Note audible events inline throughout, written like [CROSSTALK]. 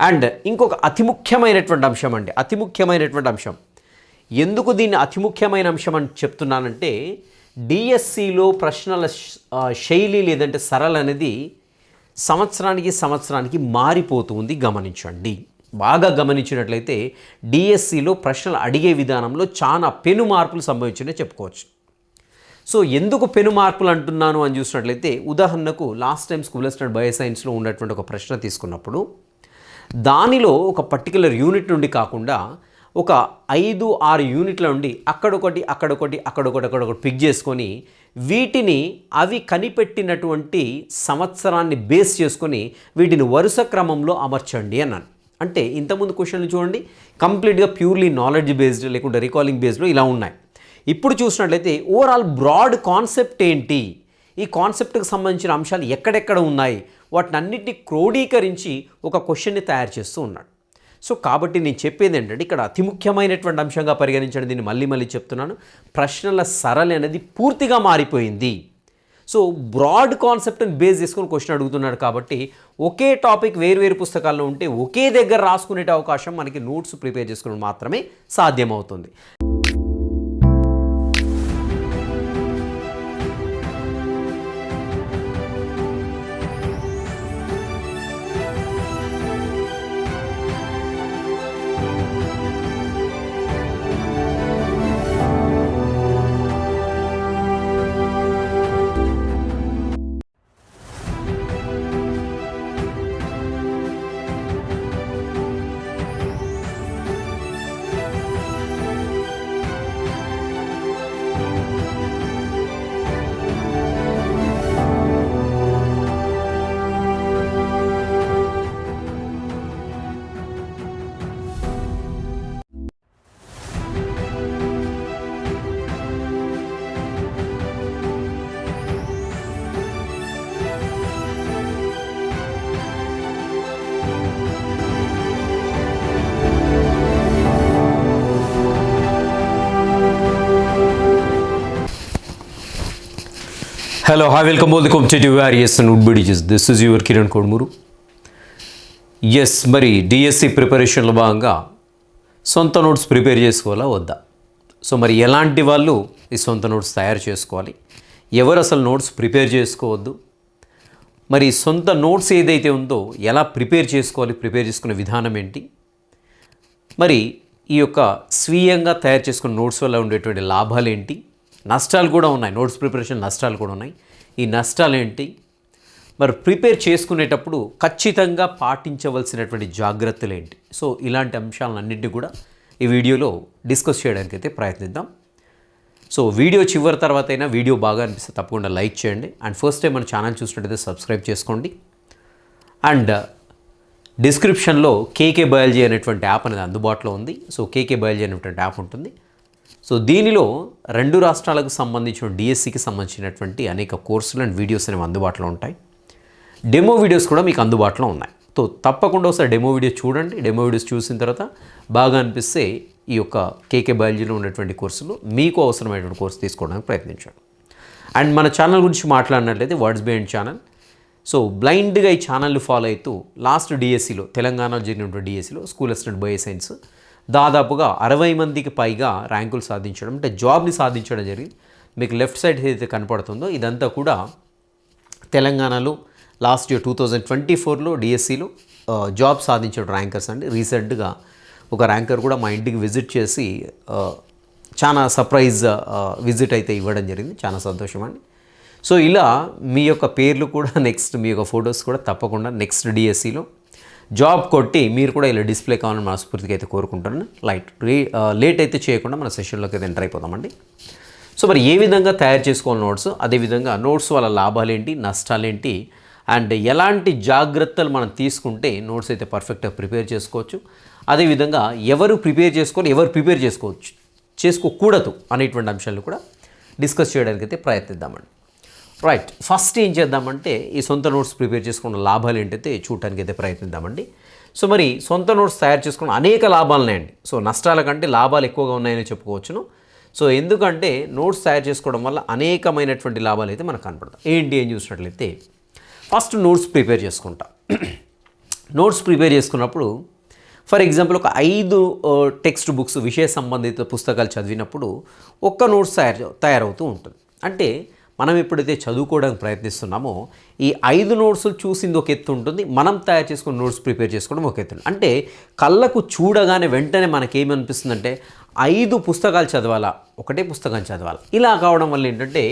And ఇంకొక అతి ముఖ్యమైనటువంటి అంశం అండి అతి ముఖ్యమైనటువంటి అంశం. ఎందుకు దీన్ని అతి ముఖ్యమైన అంశం అని చెప్తున్నానంటే డిఎస్సిలో ప్రశ్నల శైలి లేదంటే సరళ అనేది సంవత్సరానికి సంవత్సరానికి మారిపోతుంది గమనించండి. బాగా గమనించినట్లయితే డిఎస్సిలో ప్రశ్నలు అడిగే విధానంలో చాలా పెను మార్పులు సంభవించినాయి చెప్పుకోవచ్చు. సో ఎందుకు పెను మార్పులు అంటున్నాను అని చూసినట్లయితే ఉదాహరణకు last time school assistant bio సైన్స్లో ఉన్నటువంటి ఒక ప్రశ్న తీసుకున్నప్పుడు దానిలో ఒక పర్టికులర్ యూనిట్ నుండి కాకుండా ఒక ఐదు ఆరు యూనిట్ల నుండి అక్కడొకటి అక్కడొకటి అక్కడొకటి అక్కడొకటి పిక్ చేసుకొని వీటిని అవి కనిపెట్టినటువంటి సంవత్సరాన్ని బేస్ చేసుకొని వీటిని వరుస క్రమంలో అమర్చండి అన్నాను. అంటే ఇంతకుముందు క్వశ్చన్లు చూడండి కంప్లీట్గా ప్యూర్లీ నాలెడ్జ్ బేస్డ్ లేకుంటే రికాలింగ్ బేస్డ్లో ఇలా ఉన్నాయి. ఇప్పుడు చూసినట్లయితే ఓవరాల్ బ్రాడ్ కాన్సెప్ట్ ఏంటి? ఈ కాన్సెప్ట్కి సంబంధించిన అంశాలు ఎక్కడెక్కడ ఉన్నాయి? వాటిని అన్నింటినీ క్రోడీకరించి ఒక క్వశ్చన్ని తయారు చేస్తూ ఉన్నాడు. సో కాబట్టి నేను చెప్పేది ఏంటంటే ఇక్కడ అతి ముఖ్యమైనటువంటి అంశంగా పరిగణించండి దీన్ని మళ్ళీ మళ్ళీ చెప్తున్నాను. ప్రశ్నల సరళి అనేది పూర్తిగా మారిపోయింది. సో బ్రాడ్ కాన్సెప్ట్ని బేస్ చేసుకొని క్వశ్చన్ అడుగుతున్నాడు కాబట్టి ఒకే టాపిక్ వేరు వేరు పుస్తకాల్లో ఉంటే ఒకే దగ్గర రాసుకునే అవకాశం మనకి నోట్స్ ప్రిపేర్ చేసుకోవడం మాత్రమే సాధ్యమవుతుంది. Hello hi welcome boll the competitive warriors and would బిడిజెస్ this is your Kiran Kodmuru yes మరి డిఎస్సి ప్రిపరేషన్లో భాగంగా సొంత నోట్స్ ప్రిపేర్ చేసుకోవాలా వద్దా? సో మరి ఎలాంటి వాళ్ళు ఈ సొంత నోట్స్ తయారు చేసుకోవాలి? ఎవరు అసలు నోట్స్ ప్రిపేర్ చేసుకోవద్దు? మరి సొంత నోట్స్ ఏదైతే ఉందో ఎలా ప్రిపేర్ చేసుకోవాలి ప్రిపేర్ చేసుకునే విధానం ఏంటి? మరి ఈ యొక్క స్వీయంగా తయారు చేసుకున్న నోట్స్ వల్ల ఉండేటువంటి లాభాలు ఏంటి? నష్టాలు కూడా ఉన్నాయి. నోట్స్ ప్రిపరేషన్ నష్టాలు కూడా ఉన్నాయి. ఈ నష్టాలు ఏంటి మరి ప్రిపేర్ చేసుకునేటప్పుడు ఖచ్చితంగా పాటించవలసినటువంటి జాగ్రత్తలు ఏంటి సో ఇలాంటి అంశాలన్నింటినీ కూడా ఈ వీడియోలో డిస్కస్ చేయడానికి అయితే ప్రయత్నిద్దాం. సో వీడియో చివరి తర్వాత అయినా వీడియో బాగా అనిపిస్తే తప్పకుండా లైక్ చేయండి. అండ్ ఫస్ట్ టైం మన ఛానల్ చూసినట్టయితే సబ్స్క్రైబ్ చేసుకోండి. అండ్ డిస్క్రిప్షన్లో కేకే బయాలజీ అనేటువంటి యాప్ అనేది అందుబాటులో ఉంది. సో కేకే బయాలజీ అనేటువంటి యాప్ ఉంటుంది. సో దీనిలో రెండు రాష్ట్రాలకు సంబంధించిన డిఎస్సికి సంబంధించినటువంటి అనేక కోర్సులు అండ్ వీడియోస్ అనేవి అందుబాటులో ఉంటాయి. డెమో వీడియోస్ కూడా మీకు అందుబాటులో ఉన్నాయి. సో తప్పకుండా ఒకసారి డెమో వీడియో చూడండి. డెమో వీడియోస్ చూసిన తర్వాత బాగా అనిపిస్తే ఈ యొక్క కేకే బయాలజీలో ఉన్నటువంటి కోర్సులు మీకు అవసరమైనటువంటి కోర్సు తీసుకోవడానికి ప్రయత్నించండి. అండ్ మన ఛానల్ గురించి మాట్లాడినట్లయితే వర్డ్స్ బిహైండ్ ఛానల్ సో బ్లైండ్గా ఈ ఛానల్ని ఫాలో అవుతూ లాస్ట్ డిఎస్సిలో తెలంగాణలో జరిగినటువంటి డిఎస్సిలో స్కూల్ అసిస్టెంట్ బయో సైన్స్ దాదాపుగా అరవై మందికి పైగా ర్యాంకులు సాధించడం అంటే జాబ్ని సాధించడం జరిగింది. మీకు లెఫ్ట్ సైడ్ ఏదైతే కనపడుతుందో ఇదంతా కూడా తెలంగాణలో last year two thousand twenty ఫోర్లో డిఎస్సిలో జాబ్ సాధించిన ర్యాంకర్స్ అండి. రీసెంట్గా ఒక ర్యాంకర్ కూడా మా ఇంటికి విజిట్ చేసి చాలా సర్ప్రైజ్ విజిట్ అయితే ఇవ్వడం జరిగింది. చాలా సంతోషం అండి. సో ఇలా మీ యొక్క పేర్లు కూడా [LAUGHS] నెక్స్ట్ మీ యొక్క ఫొటోస్ కూడా తప్పకుండా నెక్స్ట్ డిఎస్సిలో జాబ్ కొట్టి మీరు కూడా ఇలా డిస్ప్లే కావాలని మనస్ఫూర్తిగా అయితే కోరుకుంటున్నాను. లైట్ రే లేట్ అయితే చేయకుండా మన సెషన్లోకి అయితే ఎంటర్ అయిపోదామండి. సో మరి ఏ విధంగా తయారు చేసుకోవాలి నోట్స్? అదేవిధంగా నోట్స్ వల్ల లాభాలేంటి నష్టాలేంటి అండ్ ఎలాంటి జాగ్రత్తలు మనం తీసుకుంటే నోట్స్ అయితే పర్ఫెక్ట్గా ప్రిపేర్ చేసుకోవచ్చు? అదేవిధంగా ఎవరు ప్రిపేర్ చేసుకొని ఎవరు ప్రిపేర్ చేసుకోవచ్చు చేసుకోకూడదు అనేటువంటి అంశాలు కూడా డిస్కస్ చేయడానికి అయితే ప్రయత్నిద్దామండి. రైట్ ఫస్ట్ ఏం చేద్దామంటే ఈ సొంత నోట్స్ ప్రిపేర్ చేసుకున్న లాభాలు ఏంటైతే చూడటానికి అయితే ప్రయత్నిద్దామండి. సో మరి సొంత నోట్స్ తయారు చేసుకున్న అనేక లాభాలు ఉన్నాయండి సో నష్టాల కంటే లాభాలు ఎక్కువగా ఉన్నాయని చెప్పుకోవచ్చును. సో ఎందుకంటే నోట్స్ తయారు చేసుకోవడం వల్ల అనేకమైనటువంటి లాభాలు అయితే మనకు కనపడతాయి. ఏంటి ఏం చూసినట్లయితే ఫస్ట్ నోట్స్ ప్రిపేర్ చేసుకుంటా. నోట్స్ ప్రిపేర్ చేసుకున్నప్పుడు ఫర్ ఎగ్జాంపుల్ ఒక ఐదు టెక్స్ట్ బుక్స్ విషయ సంబంధిత పుస్తకాలు చదివినప్పుడు ఒక్క నోట్స్ తయారు తయారవుతూ ఉంటుంది. అంటే మనం ఎప్పుడైతే చదువుకోవడానికి ప్రయత్నిస్తున్నామో ఈ ఐదు నోట్స్లు చూసింది ఒక ఎత్తు ఉంటుంది మనం తయారు చేసుకున్న నోట్స్ ప్రిపేర్ చేసుకోవడం ఒక ఎత్తు అంటే కళ్ళకు చూడగానే వెంటనే మనకేమనిపిస్తుందంటే ఐదు పుస్తకాలు చదవాలా ఒకటే పుస్తకం చదవాలి. ఇలా కావడం వల్ల ఏంటంటే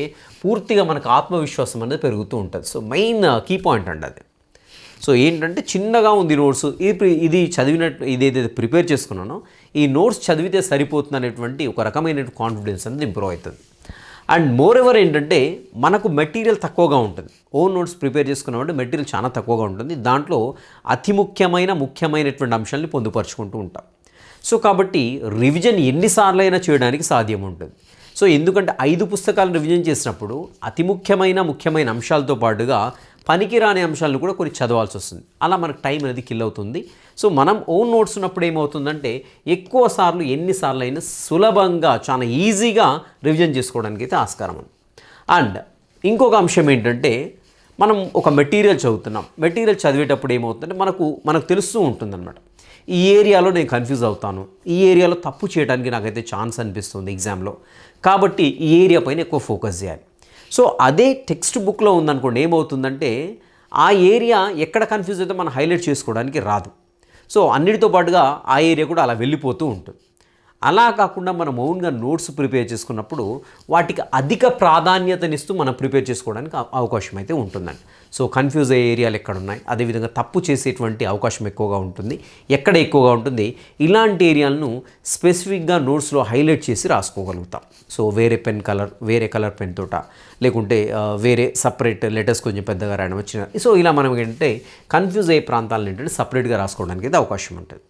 పూర్తిగా మనకు ఆత్మవిశ్వాసం అనేది పెరుగుతూ ఉంటుంది. సో మెయిన్ కీ పాయింట్ అండి అది. సో ఏంటంటే చిన్నగా ఉంది నోట్స్ ఇది ఇది చదివినట్టు ఇదేదైతే ప్రిపేర్ చేసుకున్నానో ఈ నోట్స్ చదివితే సరిపోతుంది అనేటువంటి ఒక రకమైన కాన్ఫిడెన్స్ అనేది ఇంప్రూవ్ అవుతుంది. అండ్ మోర్ ఎవర్ ఏంటంటే మనకు మెటీరియల్ తక్కువగా ఉంటుంది. ఓన్ నోట్స్ ప్రిపేర్ చేసుకున్నామంటే మెటీరియల్ చాలా తక్కువగా ఉంటుంది. దాంట్లో అతి ముఖ్యమైన ముఖ్యమైనటువంటి అంశాలని పొందుపరుచుకుంటూ ఉంటాం. సో కాబట్టి రివిజన్ ఎన్నిసార్లు అయినా చేయడానికి సాధ్యం ఉంటుంది. సో ఎందుకంటే ఐదు పుస్తకాలను రివిజన్ చేసినప్పుడు అతి ముఖ్యమైన ముఖ్యమైన అంశాలతో పాటుగా పనికిరాని అంశాలను కూడా కొన్ని చదవాల్సి వస్తుంది. అలా మనకు టైం అనేది కిల్ అవుతుంది. సో మనం ఓన్ నోట్స్ ఉన్నప్పుడు ఏమవుతుందంటే ఎక్కువ సార్లు ఎన్నిసార్లు అయినా సులభంగా చాలా ఈజీగా రివిజన్ చేసుకోవడానికి అయితే ఆస్కారం ఉంది అండ్ ఇంకొక అంశం ఏంటంటే మనం ఒక మెటీరియల్ చదువుతున్నాం. మెటీరియల్ చదివేటప్పుడు ఏమవుతుందంటే మనకు మనకు తెలుస్తూ ఉంటుందన్నమాట. ఈ ఏరియాలో నేను కన్ఫ్యూజ్ అవుతాను. ఈ ఏరియాలో తప్పు చేయడానికి నాకైతే ఛాన్స్ అనిపిస్తుంది ఎగ్జామ్లో. కాబట్టి ఈ ఏరియా పైన ఎక్కువ ఫోకస్ చేయాలి. సో అదే టెక్స్ట్ బుక్లో ఉందనుకోండి ఏమవుతుందంటే ఆ ఏరియా ఎక్కడ కన్ఫ్యూజ్ అయితే మనం హైలైట్ చేసుకోవడానికి రాదు. సో అన్నిటితో పాటుగా ఆ ఏరియా కూడా అలా వెళ్ళిపోతూ ఉంటుంది. అలా కాకుండా మనం ఓన్గా నోట్స్ ప్రిపేర్ చేసుకున్నప్పుడు వాటికి అధిక ప్రాధాన్యతనిస్తూ మనం ప్రిపేర్ చేసుకోవడానికి అవకాశం అయితే ఉంటుందండి. సో కన్ఫ్యూజ్ అయ్యే ఏరియాలు ఎక్కడ ఉన్నాయి అదేవిధంగా తప్పు చేసేటువంటి అవకాశం ఎక్కువగా ఉంటుంది. ఎక్కడ ఎక్కువగా ఉంటుంది? ఇలాంటి ఏరియాలను స్పెసిఫిక్గా నోట్స్లో హైలైట్ చేసి రాసుకోగలుగుతాం. సో వేరే పెన్ కలర్ వేరే కలర్ పెన్ తోట లేకుంటే వేరే సపరేట్ లెటర్స్ కొంచెం పెద్దగా రాయడం వచ్చిన సో ఇలా మనం ఏంటంటే కన్ఫ్యూజ్ అయ్యే ప్రాంతాలను ఏంటంటే సపరేట్గా రాసుకోవడానికి అయితే అవకాశం ఉంటుంది.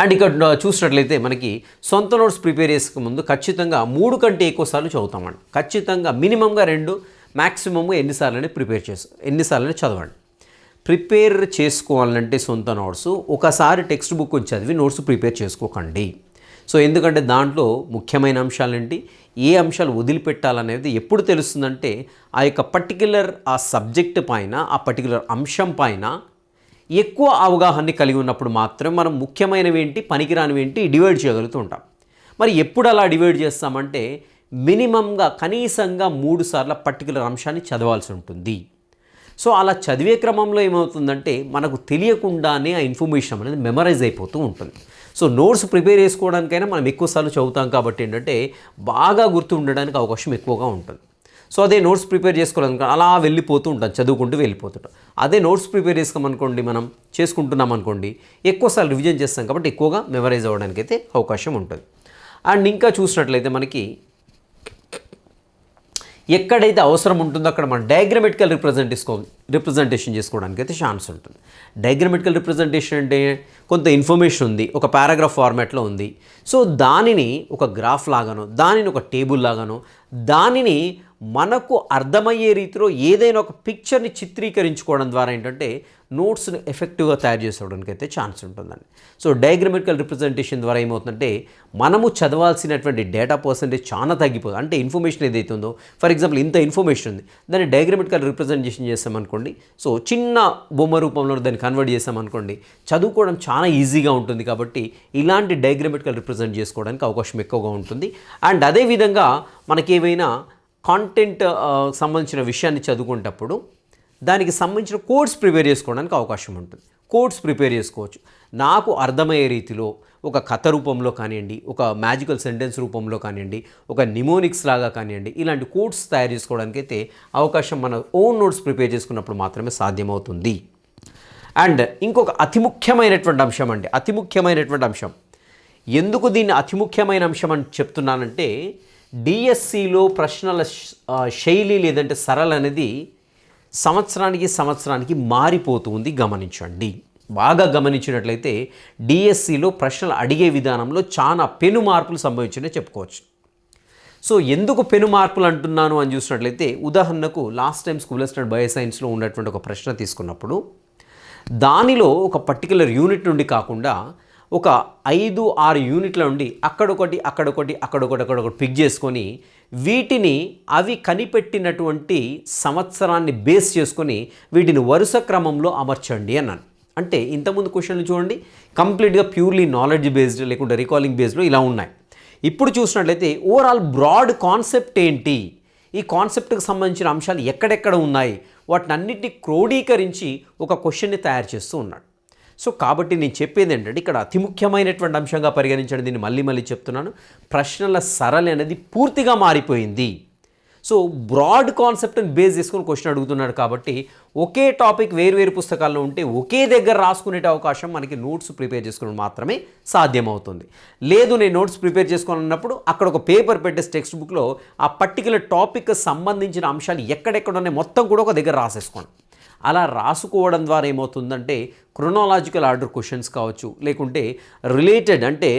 అండ్ ఇక్కడ చూసినట్లయితే మనకి సొంత నోట్స్ ప్రిపేర్ చేసుకు ముందు ఖచ్చితంగా మూడు కంటే ఎక్కువ సార్లు చదువుతామండి ఖచ్చితంగా మినిమంగా రెండు మ్యాక్సిమమ్ ఎన్నిసార్లు ప్రిపేర్ చేసు ఎన్నిసార్లు చదవండి. ప్రిపేర్ చేసుకోవాలంటే సొంత నోట్స్ ఒకసారి టెక్స్ట్ బుక్ చదివి నోట్స్ ప్రిపేర్ చేసుకోకండి. సో ఎందుకంటే దాంట్లో ముఖ్యమైన అంశాలేంటి? ఏ అంశాలు వదిలిపెట్టాలనేది ఎప్పుడు తెలుస్తుందంటే ఆ యొక్క పర్టిక్యులర్ ఆ సబ్జెక్ట్ పైన ఆ పర్టిక్యులర్ అంశం పైన ఎక్కువ అవగాహన కలిగి ఉన్నప్పుడు మాత్రం మనం ముఖ్యమైనవి ఏంటి పనికిరానివి ఏంటి డివైడ్ చేయగలుగుతూ ఉంటాం. మరి ఎప్పుడు అలా డివైడ్ చేస్తామంటే మినిమంగా కనీసంగా మూడు సార్ల పర్టికులర్ అంశాన్ని చదవాల్సి ఉంటుంది. సో అలా చదివే క్రమంలో ఏమవుతుందంటే మనకు తెలియకుండానే ఆ ఇన్ఫర్మేషన్ అనేది మెమరైజ్ అయిపోతూ ఉంటుంది. సో నోట్స్ ప్రిపేర్ చేసుకోవడానికైనా మనం ఎక్కువసార్లు చదువుతాం కాబట్టి ఏంటంటే బాగా గుర్తు ఉండడానికి అవకాశం ఎక్కువగా ఉంటుంది. సో అదే నోట్స్ ప్రిపేర్ చేసుకోవాలనుకో అలా వెళ్ళిపోతూ ఉంటాం చదువుకుంటూ వెళ్ళిపోతుంటాం. అదే నోట్స్ ప్రిపేర్ చేసుకోమనుకోండి మనం చేసుకుంటున్నాం అనుకోండి ఎక్కువసార్లు రివిజన్ చేస్తాం కాబట్టి ఎక్కువగా మెమరైజ్ అవ్వడానికి అయితే అవకాశం ఉంటుంది. అండ్ ఇంకా చూసినట్లయితే మనకి ఎక్కడైతే అవసరం ఉంటుందో అక్కడ మనం డయాగ్రమెటికల్ రిప్రజెంట్ రిప్రజెంటేషన్ చేసుకోవడానికి అయితే ఛాన్స్ ఉంటుంది. డయాగ్రమెటికల్ రిప్రజెంటేషన్ అంటే కొంత ఇన్ఫర్మేషన్ ఉంది ఒక పారాగ్రాఫ్ ఫార్మాట్లో ఉంది. సో దానిని ఒక గ్రాఫ్ లాగానో దానిని ఒక టేబుల్ లాగానో దానిని మనకు అర్థమయ్యే రీతిలో ఏదైనా ఒక పిక్చర్ని చిత్రీకరించుకోవడం ద్వారా ఏంటంటే నోట్స్ని ఎఫెక్టివ్గా తయారు చేసుకోవడానికి అయితే ఛాన్స్ ఉంటుందండి. సో డయాగ్రమెటికల్ రిప్రజెంటేషన్ ద్వారా ఏమవుతుందంటే మనము చదవాల్సినటువంటి డేటా పర్సెంటేజ్ చాలా తగ్గిపోతుంది అంటే ఇన్ఫర్మేషన్ ఏదైతే ఉందో ఫర్ ఎగ్జాంపుల్ ఇంత ఇన్ఫర్మేషన్ ఉంది దాన్ని డయాగ్రమెటికల్ రిప్రజెంటేషన్ చేస్తామనుకోండి సో చిన్న బొమ్మ రూపంలో దాన్ని కన్వర్ట్ చేసామనుకోండి చదువుకోవడం చాలా ఈజీగా ఉంటుంది కాబట్టి ఇలాంటి డయాగ్రమెటికల్ రిప్రజెంట్ చేసుకోవడానికి అవకాశం ఎక్కువగా ఉంటుంది. అండ్ అదేవిధంగా మనకి ఏవైనా కాంటెంట్ సంబంధించిన విషయాన్ని చదువుకునేటప్పుడు దానికి సంబంధించిన కోడ్స్ ప్రిపేర్ చేసుకోవడానికి అవకాశం ఉంటుంది. కోడ్స్ ప్రిపేర్ చేసుకోవచ్చు. నాకు అర్థమయ్యే రీతిలో ఒక కథ రూపంలో కానివ్వండి ఒక మ్యాజికల్ సెంటెన్స్ రూపంలో కానివ్వండి ఒక నిమోనిక్స్ లాగా కానివ్వండి ఇలాంటి కోడ్స్ తయారు చేసుకోవడానికి అయితే అవకాశం మన ఓన్ నోట్స్ ప్రిపేర్ చేసుకున్నప్పుడు మాత్రమే సాధ్యమవుతుంది. అండ్ ఇంకొక అతి ముఖ్యమైనటువంటి అంశం అండి. అతి ముఖ్యమైనటువంటి అంశం. ఎందుకు దీన్ని అతి ముఖ్యమైన అంశం అని చెప్తున్నానంటే డిఎస్సిలో ప్రశ్నల శైలి లేదంటే సరళ అనేది సంవత్సరానికి సంవత్సరానికి మారిపోతుంది. గమనించండి. బాగా గమనించినట్లయితే డిఎస్సిలో ప్రశ్నలు అడిగే విధానంలో చాలా పెను మార్పులు సంభవించినవి చెప్పుకోవచ్చు. సో ఎందుకు పెను మార్పులు అంటున్నాను అని చూసినట్లయితే ఉదాహరణకు last time school standard bio సైన్స్లో ఉన్నటువంటి ఒక ప్రశ్న తీసుకున్నప్పుడు దానిలో ఒక పర్టికులర్ యూనిట్ నుండి కాకుండా ఒక ఐదు ఆరు యూనిట్ల నుండి అక్కడొకటి అక్కడొకటి అక్కడొకటి అక్కడొకటి పిక్ చేసుకొని వీటిని అవి కనిపెట్టినటువంటి సంవత్సరాన్ని బేస్ చేసుకొని వీటిని వరుస క్రమంలో అమర్చండి అన్నాను. అంటే ఇంతకుముందు క్వశ్చన్లు చూడండి కంప్లీట్గా ప్యూర్లీ నాలెడ్జ్ బేస్డ్ లేకుంటే రికాలింగ్ బేస్డ్లో ఇలా ఉన్నాయి. ఇప్పుడు చూసినట్లయితే ఓవరాల్ బ్రాడ్ కాన్సెప్ట్ ఏంటి? ఈ కాన్సెప్ట్కి సంబంధించిన అంశాలు ఎక్కడెక్కడ ఉన్నాయి? వాటిని అన్నింటినీ క్రోడీకరించి ఒక క్వశ్చన్ని తయారు చేస్తూ ఉన్నాడు. సో కాబట్టి నేను చెప్పేది ఏంటంటే ఇక్కడ అతి ముఖ్యమైనటువంటి అంశంగా పరిగణించండి దీన్ని మళ్ళీ మళ్ళీ చెప్తున్నాను. ప్రశ్నల సరళి అనేది పూర్తిగా మారిపోయింది. సో బ్రాడ్ కాన్సెప్ట్ని బేస్ చేసుకొని క్వశ్చన్ అడుగుతున్నాడు కాబట్టి ఒకే టాపిక్ వేరు పుస్తకాల్లో ఉంటే ఒకే దగ్గర రాసుకునే అవకాశం మనకి నోట్స్ ప్రిపేర్ చేసుకోవడం మాత్రమే సాధ్యమవుతుంది. లేదు నేను నోట్స్ ప్రిపేర్ చేసుకోవాలన్నప్పుడు అక్కడ ఒక పేపర్ పెట్టేసి టెక్స్ట్ బుక్లో ఆ పర్టికులర్ టాపిక్ సంబంధించిన అంశాలు ఎక్కడెక్కడ ఉన్నాయి మొత్తం కూడా ఒక దగ్గర రాసేసుకోండి అలా రాసుకోవడం ద్వారా ఏమవుతుందంటే క్రొనాలజికల్ ఆర్డర్ క్వశ్చన్స్ కావచ్చు లేకుంటే రిలేటెడ్ అంటే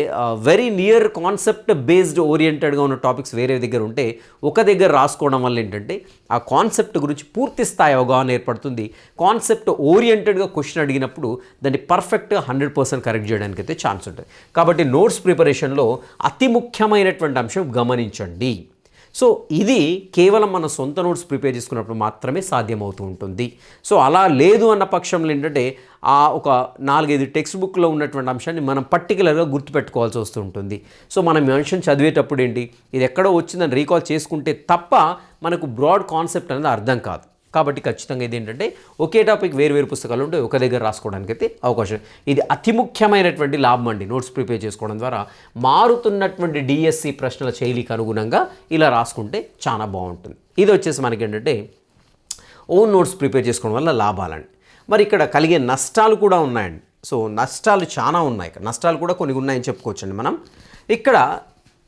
వెరీ నియర్ కాన్సెప్ట్ బేస్డ్ ఓరియంటెడ్గా ఉన్న టాపిక్స్ వేరే దగ్గర ఉంటే ఒక దగ్గర రాసుకోవడం వల్ల ఏంటంటే ఆ కాన్సెప్ట్ గురించి పూర్తి స్థాయి అవగాహన ఏర్పడుతుంది. కాన్సెప్ట్ ఓరియంటెడ్గా క్వశ్చన్ అడిగినప్పుడు దాన్ని పర్ఫెక్ట్గా హండ్రెడ్ పర్సెంట్ కరెక్ట్ చేయడానికి అయితే ఛాన్స్ ఉంటుంది. కాబట్టి నోట్స్ ప్రిపరేషన్లో అతి ముఖ్యమైనటువంటి అంశం గమనించండి. సో ఇది కేవలం మన సొంత నోట్స్ ప్రిపేర్ చేసుకున్నప్పుడు మాత్రమే సాధ్యమవుతూ ఉంటుంది. సో అలా లేదు అన్న పక్షంలో ఏంటంటే ఆ ఒక నాలుగైదు టెక్స్ట్ బుక్లో ఉన్నటువంటి అంశాన్ని మనం పర్టికులర్గా గుర్తుపెట్టుకోవాల్సి వస్తూ ఉంటుంది. సో మనం మెన్షన్ అంశం చదివేటప్పుడు ఏంటి ఇది ఎక్కడో వచ్చిందని రీకాల్ చేసుకుంటే తప్ప మనకు బ్రాడ్ కాన్సెప్ట్ అనేది అర్థం కాదు. కాబట్టి ఖచ్చితంగా ఇది ఏంటంటే ఒకే టాపిక్ వేరు వేరు పుస్తకాలు ఉంటే ఒక దగ్గర రాసుకోవడానికి అయితే అవకాశం ఇది అతి ముఖ్యమైనటువంటి లాభం అండి. నోట్స్ ప్రిపేర్ చేసుకోవడం ద్వారా మారుతున్నటువంటి డిఎస్సి ప్రశ్నల శైలికి అనుగుణంగా ఇలా రాసుకుంటే చాలా బాగుంటుంది. ఇది వచ్చేసి మనకి ఏంటంటే ఓన్ నోట్స్ ప్రిపేర్ చేసుకోవడం వల్ల లాభాలండి. మరి ఇక్కడ కలిగే నష్టాలు కూడా ఉన్నాయండి. సో నష్టాలు చాలా ఉన్నాయి. ఇక్కడ నష్టాలు కూడా కొన్ని ఉన్నాయని చెప్పుకోవచ్చండి మనం. ఇక్కడ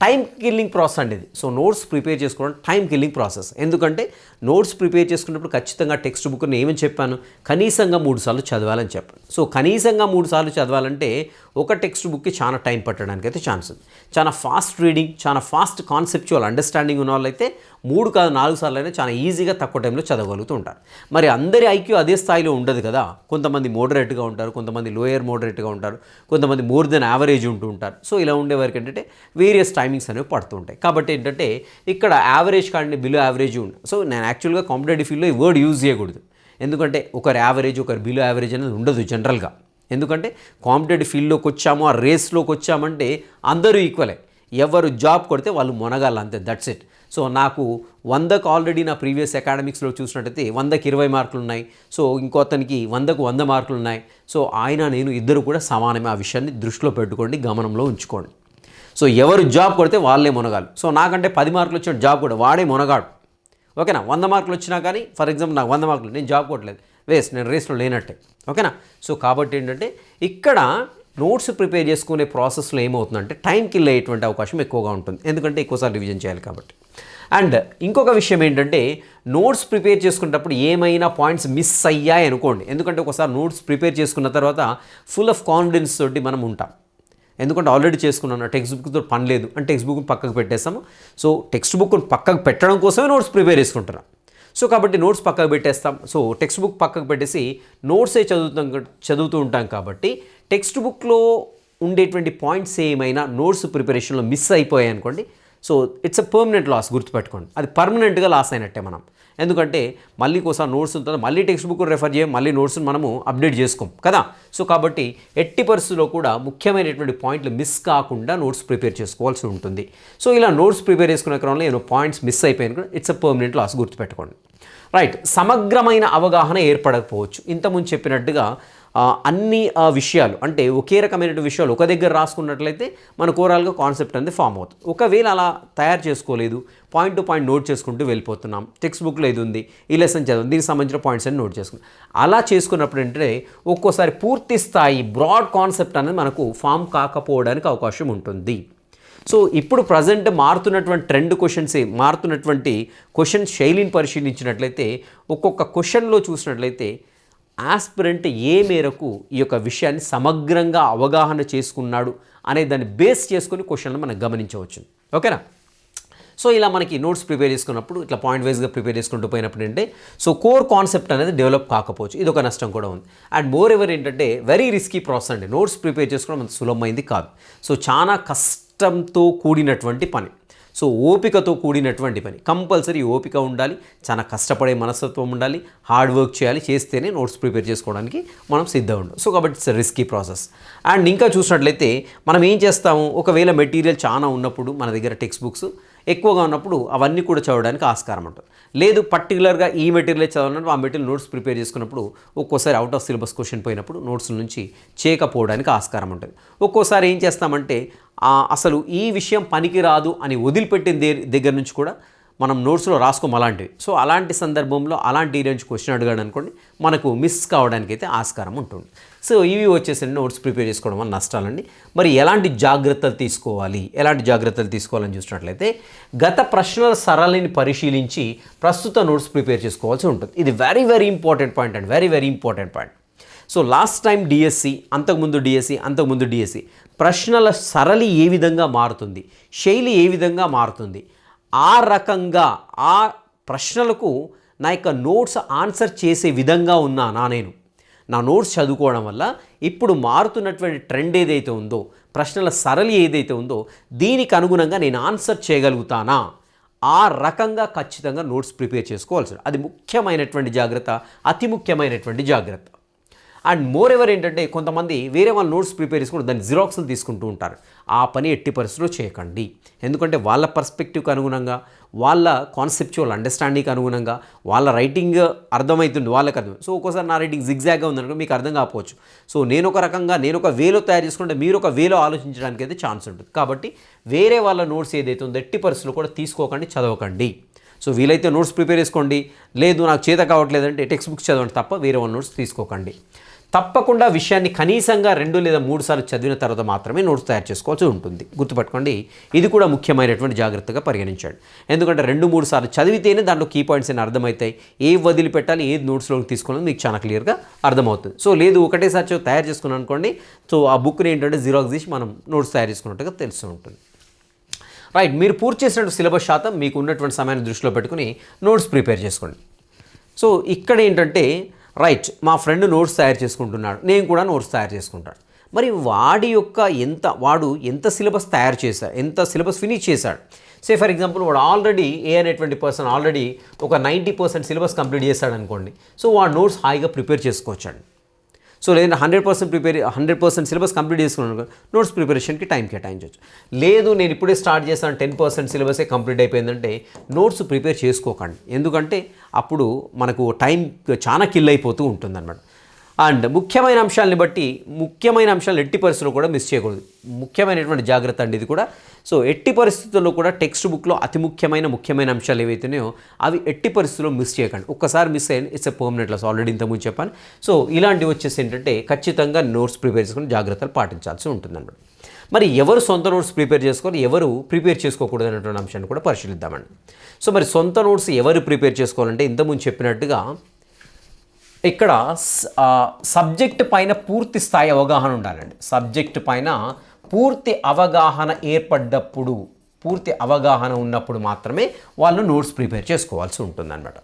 టైం కిల్లింగ్ ప్రాసెస్ అండి ఇది. సో నోట్స్ ప్రిపేర్ చేసుకోవడం టైం కిల్లింగ్ ప్రాసెస్ ఎందుకంటే నోట్స్ ప్రిపేర్ చేసుకున్నప్పుడు ఖచ్చితంగా టెక్స్ట్ బుక్ని ఏమని చెప్పాను? కనీసంగా మూడు సార్లు చదవాలని చెప్పాను. సో కనీసంగా మూడు సార్లు చదవాలంటే ఒక టెక్స్ట్ బుక్కి చాలా టైం పట్టడానికి అయితే ఛాన్స్ ఉంది. చాలా ఫాస్ట్ రీడింగ్ చాలా ఫాస్ట్ కాన్సెప్చువల్ అండర్స్టాండింగ్ ఉన్న వాళ్ళైతే మూడు కాదు నాలుగు సార్లు అయినా చాలా ఈజీగా తక్కువ టైంలో చదవగలుగుతూ ఉంటారు. మరి అందరి ఐక్యూ అదే స్థాయిలో ఉండదు కదా? కొంతమంది మోడరేట్గా ఉంటారు కొంతమంది లోయర్ మోడరేట్గా ఉంటారు కొంతమంది మోర్ దెన్ యావరేజ్ ఉంటూ ఉంటారు. సో ఇలా ఉండేవారికి ఏంటంటే వేరియస్ టైమింగ్స్ అనేవి పడుతుంటాయి కాబట్టి ఏంటంటే ఇక్కడ యావరేజ్ కానీ బిలో యావరేజ్ ఉంది సో నేను యాక్చువల్గా కాంపిటేటివ్ ఫీల్డ్లో ఈ వర్డ్ యూజ్ చేయకూడదు. ఎందుకంటే ఒకరు యావరేజ్ ఒకరు బిలో యావరేజ్ అనేది ఉండదు జనరల్గా ఎందుకంటే కాంపిటేటివ్ ఫీల్డ్లోకి వచ్చాము ఆ రేస్లోకి వచ్చామంటే అందరూ ఈక్వలే ఎవరు జాబ్ కొడితే వాళ్ళు మొనగాలి అంతే దట్స్ ఇట్ సో నాకు వందకు ఆల్రెడీ నా ప్రీవియస్ అకాడమిక్స్లో చూసినట్టయితే వందకి ఇరవై మార్కులు ఉన్నాయి. సో ఇంకో అతనికి వందకు వంద మార్కులు ఉన్నాయి. సో ఆయన నేను ఇద్దరు కూడా సమానమే. ఆ విషయాన్ని దృష్టిలో పెట్టుకోండి గమనంలో ఉంచుకోండి. సో ఎవరు జాబ్ కొడితే వాళ్ళే మునగాలి. సో నాకంటే పది మార్కులు వచ్చిన జాబ్ కూడా వాడే మునగాడు. ఓకేనా? వంద మార్కులు వచ్చినా కానీ ఫర్ ఎగ్జాంపుల్ నాకు వంద మార్కులు నేను జాబ్ కొట్టలేదు. వేస్ట్ నేను రేస్లో లేనట్టే. ఓకేనా? సో కాబట్టి ఏంటంటే ఇక్కడ నోట్స్ ప్రిపేర్ చేసుకునే ప్రాసెస్లో ఏమవుతుందంటే టైం కిల్ అయ్యేటువంటి అవకాశం ఎక్కువగా ఉంటుంది. ఎందుకంటే ఎక్కువసార్లు రివిజన్ చేయాలి కాబట్టి. అండ్ ఇంకొక విషయం ఏంటంటే నోట్స్ ప్రిపేర్ చేసుకునేటప్పుడు ఏమైనా పాయింట్స్ మిస్ అయ్యాయి అనుకోండి. ఎందుకంటే ఒకసారి నోట్స్ ప్రిపేర్ చేసుకున్న తర్వాత ఫుల్ ఆఫ్ కాన్ఫిడెన్స్ తోటి మనం ఉంటాం. ఎందుకంటే ఆల్రెడీ చేసుకున్నాను టెక్స్ట్ బుక్తో పని లేదు. అంటే టెక్స్ట్ బుక్ పక్కకు పెట్టేస్తాము. సో టెక్స్ట్ బుక్ పక్కకు పెట్టడం కోసమే నోట్స్ ప్రిపేర్ చేసుకుంటున్నాం. సో కాబట్టి నోట్స్ పక్కకు పెట్టేస్తాం. సో టెక్స్ట్ బుక్ పక్కకు పెట్టేసి నోట్సే చదువుతాం చదువుతూ ఉంటాం కాబట్టి టెక్స్ట్ బుక్లో ఉండేటువంటి పాయింట్స్ ఏమైనా నోట్స్ ప్రిపరేషన్లో మిస్ అయిపోయాయి అనుకోండి so it's a permanent loss గుర్తుపెట్టుకోండి. అది పర్మనెంట్గా లాస్ అయినట్టే మనం. ఎందుకంటే మళ్ళీ కోసం నోట్స్ ఉంటుంది? మళ్ళీ టెక్స్ట్ బుక్ రెఫర్ చేయం మళ్ళీ నోట్స్ని మనము అప్డేట్ చేసుకోం కదా? సో కాబట్టి ఎట్టి పరిస్థితుల్లో కూడా ముఖ్యమైనటువంటి పాయింట్లు మిస్ కాకుండా నోట్స్ ప్రిపేర్ చేసుకోవాల్సి ఉంటుంది. సో ఇలా నోట్స్ ప్రిపేర్ చేసుకునే క్రమంలో నేను పాయింట్స్ మిస్ అయిపోయాను కూడా ఇట్స్ అ పర్మనెంట్ లాస్ గుర్తుపెట్టుకోండి. రైట్ సమగ్రమైన అవగాహన ఏర్పడకపోవచ్చు. ఇంతకుముందు చెప్పినట్టుగా అన్ని విషయాలు అంటే ఒకే రకమైనటువంటి విషయాలు ఒక దగ్గర రాసుకున్నట్లయితే మనకు ఓవరాల్గా కాన్సెప్ట్ అనేది ఫామ్ అవుతుంది. ఒకవేళ అలా తయారు చేసుకోలేదు పాయింట్ టు పాయింట్ నోట్ చేసుకుంటూ వెళ్ళిపోతున్నాం టెక్స్ట్ బుక్లో ఇది ఉంది ఈ లెసన్ చదవం దీనికి సంబంధించిన పాయింట్స్ అని నోట్ చేసుకున్నాం. అలా చేసుకున్నప్పుడు ఏంటంటే ఒక్కోసారి పూర్తి స్థాయి బ్రాడ్ కాన్సెప్ట్ అనేది మనకు ఫామ్ కాకపోవడానికి అవకాశం ఉంటుంది. సో ఇప్పుడు ప్రజెంట్ మారుతున్నటువంటి ట్రెండ్ క్వశ్చన్స్ మారుతున్నటువంటి క్వశ్చన్ శైలిని పరిశీలించినట్లయితే ఒక్కొక్క క్వశ్చన్లో చూసినట్లయితే ఆస్పిరెంట్ ఏ మేరకు ఈ యొక్క విషయాన్ని సమగ్రంగా అవగాహన చేసుకున్నాడు అనే దాన్ని బేస్ చేసుకుని క్వశ్చన్లు మనం గమనించవచ్చు ఓకేనా? సో ఇలా మనకి నోట్స్ ప్రిపేర్ చేసుకున్నప్పుడు ఇట్లా పాయింట్ వైజ్గా ప్రిపేర్ చేసుకుంటూ పోయినప్పుడు ఏంటంటే సో కోర్ కాన్సెప్ట్ అనేది డెవలప్ కాకపోవచ్చు. ఇది ఒక నష్టం కూడా ఉంది. అండ్ మోర్ ఎవర్ ఏంటంటే వెరీ రిస్కీ ప్రాసెస్ అండి. నోట్స్ ప్రిపేర్ చేసుకోవడం అంత సులభమైంది కాదు. సో చాలా కష్టంతో కూడినటువంటి పని. సో ఓపికతో కూడినటువంటి పని. కంపల్సరీ ఓపిక ఉండాలి చాలా కష్టపడే మనస్తత్వం ఉండాలి హార్డ్ వర్క్ చేయాలి చేస్తేనే నోట్స్ ప్రిపేర్ చేసుకోవడానికి మనం సిద్ధం ఉండం సో కాబట్టి ఇట్స్ రిస్కీ ప్రాసెస్ అండ్ ఇంకా చూసినట్లయితే మనం ఏం చేస్తాము? ఒకవేళ మెటీరియల్ చాలా ఉన్నప్పుడు మన దగ్గర టెక్స్ట్ బుక్స్ ఎక్కువగా ఉన్నప్పుడు అవన్నీ కూడా చదవడానికి ఆస్కారం ఉంటుంది. లేదు పర్టికులర్గా ఈ మెటీరియల్ చదవాలన్నప్పుడు ఆ మెటీరియల్ నోట్స్ ప్రిపేర్ చేసుకున్నప్పుడు ఒక్కోసారి అవుట్ ఆఫ్ సిలబస్ క్వశ్చన్ పోయినప్పుడు నోట్స్ నుంచి చేయకపోవడానికి ఆస్కారం ఉంటుంది. ఒక్కోసారి ఏం చేస్తామంటే అసలు ఈ విషయం పనికి రాదు అని వదిలిపెట్టిన దగ్గర నుంచి కూడా మనం నోట్స్లో రాసుకోం అలాంటివి. సో అలాంటి సందర్భంలో అలాంటి ఏరియా క్వశ్చన్ అడిగాడు అనుకోండి మనకు మిస్ కావడానికి అయితే ఆస్కారం ఉంటుంది. సో ఇవి వచ్చేసి నోట్స్ ప్రిపేర్ చేసుకోవడం వల్ల నష్టాలండి. మరి ఎలాంటి జాగ్రత్తలు తీసుకోవాలి? ఎలాంటి జాగ్రత్తలు తీసుకోవాలని చూసినట్లయితే గత ప్రశ్నల సరళిని పరిశీలించి ప్రస్తుత నోట్స్ ప్రిపేర్ చేసుకోవాల్సి ఉంటుంది. ఇది వెరీ వెరీ ఇంపార్టెంట్ పాయింట్ అండి. Very very important point so last time DSC అంతకుముందు డిఎస్సి అంతకుముందు డిఎస్సి ప్రశ్నల సరళి ఏ విధంగా మారుతుంది? శైలి ఏ విధంగా మారుతుంది? ఆ రకంగా ఆ ప్రశ్నలకు నా యొక్క నోట్స్ ఆన్సర్ చేసే విధంగా ఉన్నానా నేను? నా నోట్స్ చదువుకోవడం వల్ల ఇప్పుడు మారుతున్నటువంటి ట్రెండ్ ఏదైతే ఉందో ప్రశ్నల సరళి ఏదైతే ఉందో దీనికి అనుగుణంగా నేను ఆన్సర్ చేయగలుగుతానా? ఆ రకంగా ఖచ్చితంగా నోట్స్ ప్రిపేర్ చేసుకోవాల్సి అది ముఖ్యమైనటువంటి జాగ్రత్త అతి ముఖ్యమైనటువంటి జాగ్రత్త. అండ్ మోర్ ఎవర్ ఏంటంటే కొంతమంది వేరే వాళ్ళ నోట్స్ ప్రిపేర్ చేసుకుని దాన్ని జిరాక్స్లు తీసుకుంటూ ఉంటారు. ఆ పని ఎట్టి పరిస్థితుల్లో చేయకండి. ఎందుకంటే వాళ్ళ పర్స్పెక్టివ్కి అనుగుణంగా వాళ్ళ కాన్సెప్చువల్ అండర్స్టాండింగ్కి అనుగుణంగా వాళ్ళ రైటింగ్ అర్థమవుతుంది వాళ్ళకి అర్థం. సో ఒక్కోసారి నా రైటింగ్ జిగ్జాగ్గా ఉందనుకో మీకు అర్థం కాకపోవచ్చు. సో నేను ఒక రకంగా నేను ఒక వేలో తయారు చేసుకుంటే మీరు ఒక వేలో ఆలోచించడానికి అయితే ఛాన్స్ ఉంటుంది. కాబట్టి వేరే వాళ్ళ నోట్స్ ఏదైతే ఉందో ఎట్టి పరిస్థితుల్లో కూడా తీసుకోకండి చదవకండి. సో వీలైతే నోట్స్ ప్రిపేర్ చేసుకోండి. లేదు నాకు చేత కావట్లేదంటే టెక్స్ట్ బుక్స్ చదవండి తప్ప వేరే వాళ్ళ నోట్స్ తీసుకోకండి. తప్పకుండా విషయాన్ని కనీసంగా రెండు లేదా మూడు సార్లు చదివిన తర్వాత మాత్రమే నోట్స్ తయారు చేసుకోవాల్సి ఉంటుంది. గుర్తుపెట్టుకోండి ఇది కూడా ముఖ్యమైనటువంటి జాగ్రత్తగా పరిగణించండి. ఎందుకంటే రెండు మూడు సార్లు చదివితేనే దాంట్లో కీ పాయింట్స్ అని అర్థమవుతాయి. ఏ వదిలిపెట్టాలి ఏది నోట్స్లోకి తీసుకోవాలని మీకు చాలా క్లియర్గా అర్థమవుతుంది. సో లేదు ఒకటేసారి తయారు చేసుకున్నాను అనుకోండి సో ఆ బుక్ని ఏంటంటే జిరాక్స్ తీసి మనం నోట్స్ తయారు చేసుకున్నట్టుగా తెలుస్తూ ఉంటుంది. రైట్ మీరు పూర్తి చేసినట్టు సిలబస్ శాతం మీకు ఉన్నటువంటి సమయాన్ని దృష్టిలో పెట్టుకుని నోట్స్ ప్రిపేర్ చేసుకోండి. సో ఇక్కడ ఏంటంటే రైట్ మా ఫ్రెండ్ నోట్స్ తయారు చేసుకుంటున్నాడు నేను కూడా నోట్స్ తయారు చేసుకుంటాను. మరి వాడి యొక్క ఎంత వాడు ఎంత సిలబస్ తయారు చేశాడు ఎంత సిలబస్ ఫినిష్ చేశాడు? సే ఫర్ ఎగ్జాంపుల్ వాడు ఆల్రెడీ ఏ అనేటువంటి పర్సన్ ఆల్రెడీ ఒక నైంటీ పర్సెంట్ సిలబస్ కంప్లీట్ చేశాడు అనుకోండి సో వాడు నోట్స్ హాయిగా ప్రిపేర్ చేసుకోవచ్చండి. సో లేదంటే hundred percent prepare hundred percent syllabus complete చేసుకున్నాను నోట్స్ ప్రిపరేషన్కి టైం కేటాయించవచ్చు లేదు నేను ఇప్పుడే స్టార్ట్ చేస్తాను టెన్ పర్సెంట్ సిలబసే కంప్లీట్ అయిపోయిందంటే నోట్స్ ప్రిపేర్ చేసుకోకండి. ఎందుకంటే అప్పుడు మనకు టైం చాలా కిల్ అయిపోతూ ఉంటుందన్నమాట. అండ్ ముఖ్యమైన అంశాలని బట్టి ముఖ్యమైన అంశాలు ఎట్టి పరిస్థితుల్లో కూడా మిస్ చేయకూడదు. ముఖ్యమైనటువంటి జాగ్రత్త అండి ఇది కూడా. సో ఎట్టి పరిస్థితుల్లో కూడా టెక్స్ట్ బుక్లో అతి ముఖ్యమైన ముఖ్యమైన అంశాలు ఏవైతున్నాయో అవి ఎట్టి పరిస్థితుల్లో మిస్ చేయకండి. ఒక్కసారి మిస్ అయ్యింది it's a permanent loss already ఇంతకుముందు చెప్పాను. సో ఇలాంటివి వచ్చేసి ఏంటంటే ఖచ్చితంగా నోట్స్ ప్రిపేర్ చేసుకుని జాగ్రత్తలు పాటించాల్సి ఉంటుందన్నమాట. మరి ఎవరు సొంత నోట్స్ ప్రిపేర్ చేసుకోవాలి? ఎవరు ప్రిపేర్ చేసుకోకూడదు అనేటువంటి అంశాన్ని కూడా పరిశీలిద్దామండి. సో మరి సొంత నోట్స్ ఎవరు ప్రిపేర్ చేసుకోవాలంటే ఇంతకుముందు చెప్పినట్టుగా ఇక్కడ సబ్జెక్ట్ పైన పూర్తి స్థాయి అవగాహన ఉండాలండి. సబ్జెక్ట్ పైన పూర్తి అవగాహన ఏర్పడ్డప్పుడు పూర్తి అవగాహన ఉన్నప్పుడు మాత్రమే వాళ్ళు నోట్స్ ప్రిపేర్ చేసుకోవాల్సి ఉంటుందన్నమాట.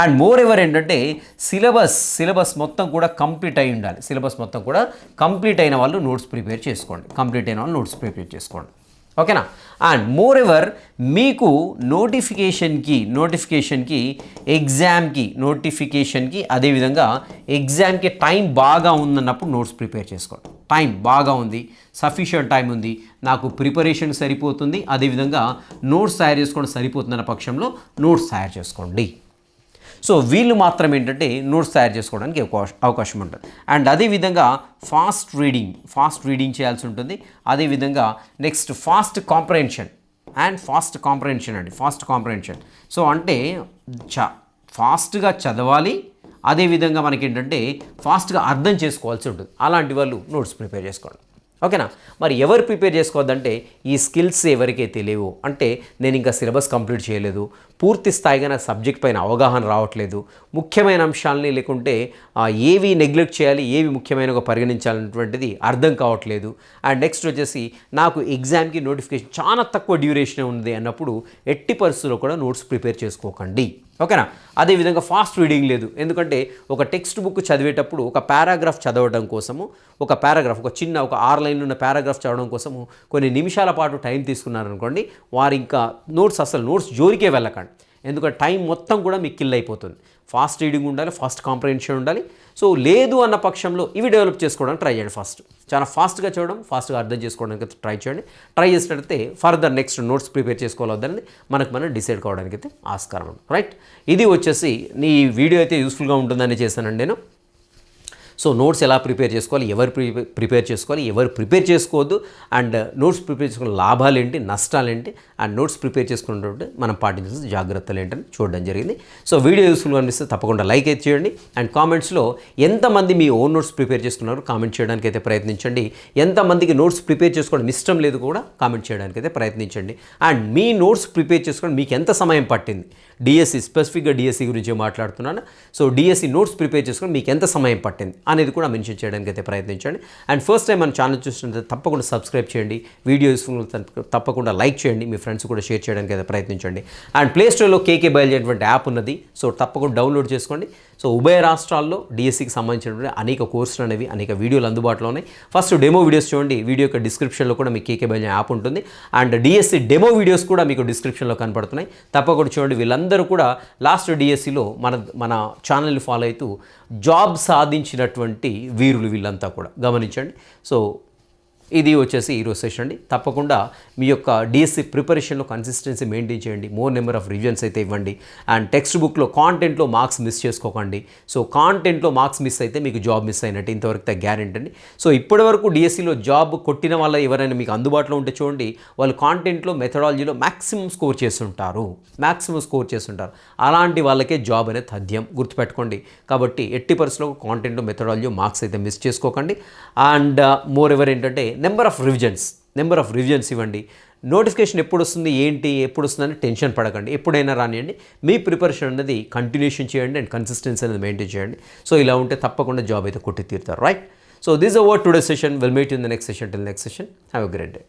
అండ్ మోర్ ఎవర్ ఏంటంటే సిలబస్ సిలబస్ మొత్తం కూడా కంప్లీట్ అయి ఉండాలి. సిలబస్ మొత్తం కూడా కంప్లీట్ అయిన వాళ్ళు నోట్స్ ప్రిపేర్ చేసుకోండి. కంప్లీట్ అయిన వాళ్ళు నోట్స్ ప్రిపేర్ చేసుకోండి. ఓకేనా? అండ్ మోర్ ఎవర్ మీకు నోటిఫికేషన్కి నోటిఫికేషన్కి ఎగ్జామ్కి నోటిఫికేషన్కి అదేవిధంగా ఎగ్జామ్కి టైం బాగా ఉందన్నప్పుడు నోట్స్ ప్రిపేర్ చేసుకోండి. టైం బాగా ఉంది సఫిషియంట్ టైం ఉంది నాకు ప్రిపరేషన్ సరిపోతుంది అదేవిధంగా నోట్స్ తయారు చేసుకోవడం సరిపోతుందన్న పక్షంలో నోట్స్ తయారు చేసుకోండి. సో వీళ్ళు మాత్రం ఏంటంటే నోట్స్ తయారు చేసుకోవడానికి అవకాశం ఉంటుంది. అండ్ అదేవిధంగా ఫాస్ట్ రీడింగ్ ఫాస్ట్ రీడింగ్ చేయాల్సి ఉంటుంది. అదేవిధంగా next fast comprehension and fast comprehension అండి ఫాస్ట్ కాంప్రహెన్షన్. సో అంటే చ ఫాస్ట్గా చదవాలి అదేవిధంగా మనకి ఏంటంటే ఫాస్ట్గా అర్థం చేసుకోవాల్సి ఉంటుంది. అలాంటి వాళ్ళు నోట్స్ ప్రిపేర్ చేసుకోండి. ఓకేనా? మరి ఎవరు ప్రిపేర్ చేసుకోవద్దంటే ఈ స్కిల్స్ ఎవరికైతే తెలియవు. అంటే నేను ఇంకా సిలబస్ కంప్లీట్ చేయలేదు. పూర్తి స్థాయిగా నా సబ్జెక్ట్ పైన అవగాహన రావట్లేదు. ముఖ్యమైన అంశాలని లేకుంటే ఏవి నెగ్లెక్ట్ చేయాలి ఏవి ముఖ్యమైనగా పరిగణించాలన్నటువంటిది అర్థం కావట్లేదు. అండ్ నెక్స్ట్ వచ్చేసి నాకు ఎగ్జామ్కి నోటిఫికేషన్ చాలా తక్కువ డ్యూరేషన్ ఉంది అన్నప్పుడు ఎట్టి పరిస్థితుల్లో కూడా నోట్స్ ప్రిపేర్ చేసుకోకండి. ఓకేనా? అదేవిధంగా ఫాస్ట్ రీడింగ్ లేదు. ఎందుకంటే ఒక టెక్స్ట్ బుక్ చదివేటప్పుడు ఒక పారాగ్రాఫ్ చదవడం కోసము ఒక పారాగ్రాఫ్ ఒక చిన్న ఒక ఆరు లైన్లు ఉన్న పారాగ్రాఫ్ చదవడం కోసము కొన్ని నిమిషాల పాటు టైం తీసుకున్నారనుకోండి వారు ఇంకా నోట్స్ అసలు నోట్స్ జోరికే వెళ్ళకండి. ఎందుకంటే టైం మొత్తం కూడా మీకు కిల్ అయిపోతుంది. ఫాస్ట్ రీడింగ్ ఉండాలి ఫాస్ట్ కాంప్రహెన్షన్ ఉండాలి. సో లేదు అన్న పక్షంలో ఇవి డెవలప్ చేసుకోవడానికి ట్రై చేయండి ఫస్ట్. చాలా ఫాస్ట్గా చూడడం ఫాస్ట్గా అర్థం చేసుకోవడానికి అయితే ట్రై చేయండి. ట్రై చేసినట్టయితే ఫర్దర్ నెక్స్ట్ నోట్స్ ప్రిపేర్ చేసుకోవాలి వద్దని మనకు మనం డిసైడ్ కావడానికి అయితే ఆస్కారం రైట్? ఇది వచ్చేసి నీ వీడియో అయితే యూస్ఫుల్గా ఉంటుందని చేశానండి నేను. సో నోట్స్ ఎలా ప్రిపేర్ చేసుకోవాలి ఎవరు ప్రిపేర్ చేసుకోవాలి ఎవరు ప్రిపేర్ చేసుకోవద్దు అండ్ నోట్స్ ప్రిపేర్ చేసుకున్న లాభాలు ఏంటి నష్టాలు ఏంటి అండ్ నోట్స్ ప్రిపేర్ చేసుకున్నటువంటి మనం పాటించాల్సిన జాగ్రత్తలు ఏంటని చూడడం జరిగింది. సో వీడియో యూస్ఫుల్ అనిపిస్తే తప్పకుండా లైక్ అయితే చేయండి అండ్ కామెంట్స్లో ఎంతమంది మీ ఓన్ నోట్స్ ప్రిపేర్ చేసుకున్నారు కామెంట్ చేయడానికి అయితే ప్రయత్నించండి. ఎంతమందికి నోట్స్ ప్రిపేర్ చేసుకోవడం ఇష్టం లేదు కూడా కామెంట్ చేయడానికి అయితే ప్రయత్నించండి. అండ్ మీ నోట్స్ ప్రిపేర్ చేసుకోవడం మీకు ఎంత సమయం పట్టింది డిఎస్సి స్పెసిఫిక్గా డిఎస్సి గురించి మాట్లాడుతున్నాను. సో డిఎస్సి నోట్స్ ప్రిపేర్ చేసుకుని మీకు ఎంత సమయం పట్టింది అనేది కూడా మెన్షన్ చేయడానికి అయితే ప్రయత్నించండి. అండ్ ఫస్ట్ టైం మన ఛానల్ చూస్తుంటే తప్పకుండా సబ్స్క్రైబ్ చేయండి. వీడియోస్ తప్పకుండా లైక్ చేయండి. మీ ఫ్రెండ్స్ కూడా షేర్ చేయడానికి అయితే ప్రయత్నించండి. అండ్ ప్లేస్టోర్లో కేకే బయలుదేరినటువంటి యాప్ ఉన్నది. సో తప్పకుండా డౌన్లోడ్ చేసుకోండి. సో ఉభయ రాష్ట్రాల్లో డిఎస్సికి సంబంధించినటువంటి అనేక కోర్సులు అనేవి అనేక వీడియోలు అందుబాటులో ఉన్నాయి. ఫస్ట్ డెమో వీడియోస్ చూడండి. వీడియో యొక్క డిస్క్రిప్షన్లో కూడా మీకు కేకే బయలు యాప్ ఉంటుంది. అండ్ డిఎస్సి డెమో వీడియోస్ కూడా మీకు డిస్క్రిప్షన్లో కనపడుతున్నాయి. తప్పకుండా చూడండి. వీళ్ళందరూ కూడా లాస్ట్ డిఎస్సిలో మన మన ఛానల్ని ఫాలో అవుతూ జాబ్ సాధించినటువంటి వీరులు వీళ్ళంతా కూడా. గమనించండి. సో ఇది వచ్చేసి ఈరోజు సెషన్ అండి. తప్పకుండా మీ యొక్క డిఎస్సి ప్రిపరేషన్లో కన్సిస్టెన్సీ మెయింటైన్ చేయండి. మోర్ నెంబర్ ఆఫ్ రివిజన్స్ అయితే ఇవ్వండి. అండ్ టెక్స్ట్ బుక్లో కాంటెంట్లో మార్క్స్ మిస్ చేసుకోకండి. సో కాంటెంట్లో మార్క్స్ మిస్ అయితే మీకు జాబ్ మిస్ అయినట్టు ఇంతవరకు గ్యారెంటీ అండి. సో ఇప్పటివరకు డిఎస్సిలో జాబ్ కొట్టిన వాళ్ళ ఎవరైనా మీకు అందుబాటులో ఉంటే చూడండి వాళ్ళు కాంటెంట్లో మెథడాలజీలో మ్యాక్సిమం స్కోర్ చేస్తుంటారు. మ్యాక్సిమం స్కోర్ చేస్తుంటారు. అలాంటి వాళ్ళకే జాబ్ అనేది తథ్యం. గుర్తుపెట్టుకోండి. కాబట్టి ఎట్టి పరిస్థితుల్లో కాంటెంట్ మెథడాలజీ మార్క్స్ అయితే మిస్ చేసుకోకండి. అండ్ మోర్ ఎవర్ ఏంటంటే number of revisions number of revisions ఇవ్వండి. నోటిఫికేషన్ ఎప్పుడు వస్తుంది ఏంటి ఎప్పుడు వస్తుందని టెన్షన్ పడకండి. ఎప్పుడైనా రానియండి. మీ ప్రిపరేషన్ అనేది కంటిన్యూషన్ చేయండి అండ్ కన్సిస్టెన్సీ అనేది మెయింటైన్ చేయండి. సో ఇలా ఉంటే తప్పకుండా జాబ్ అయితే కొట్టి తీరుతారు. Right so this our today session will meet in the next session till next session have a great day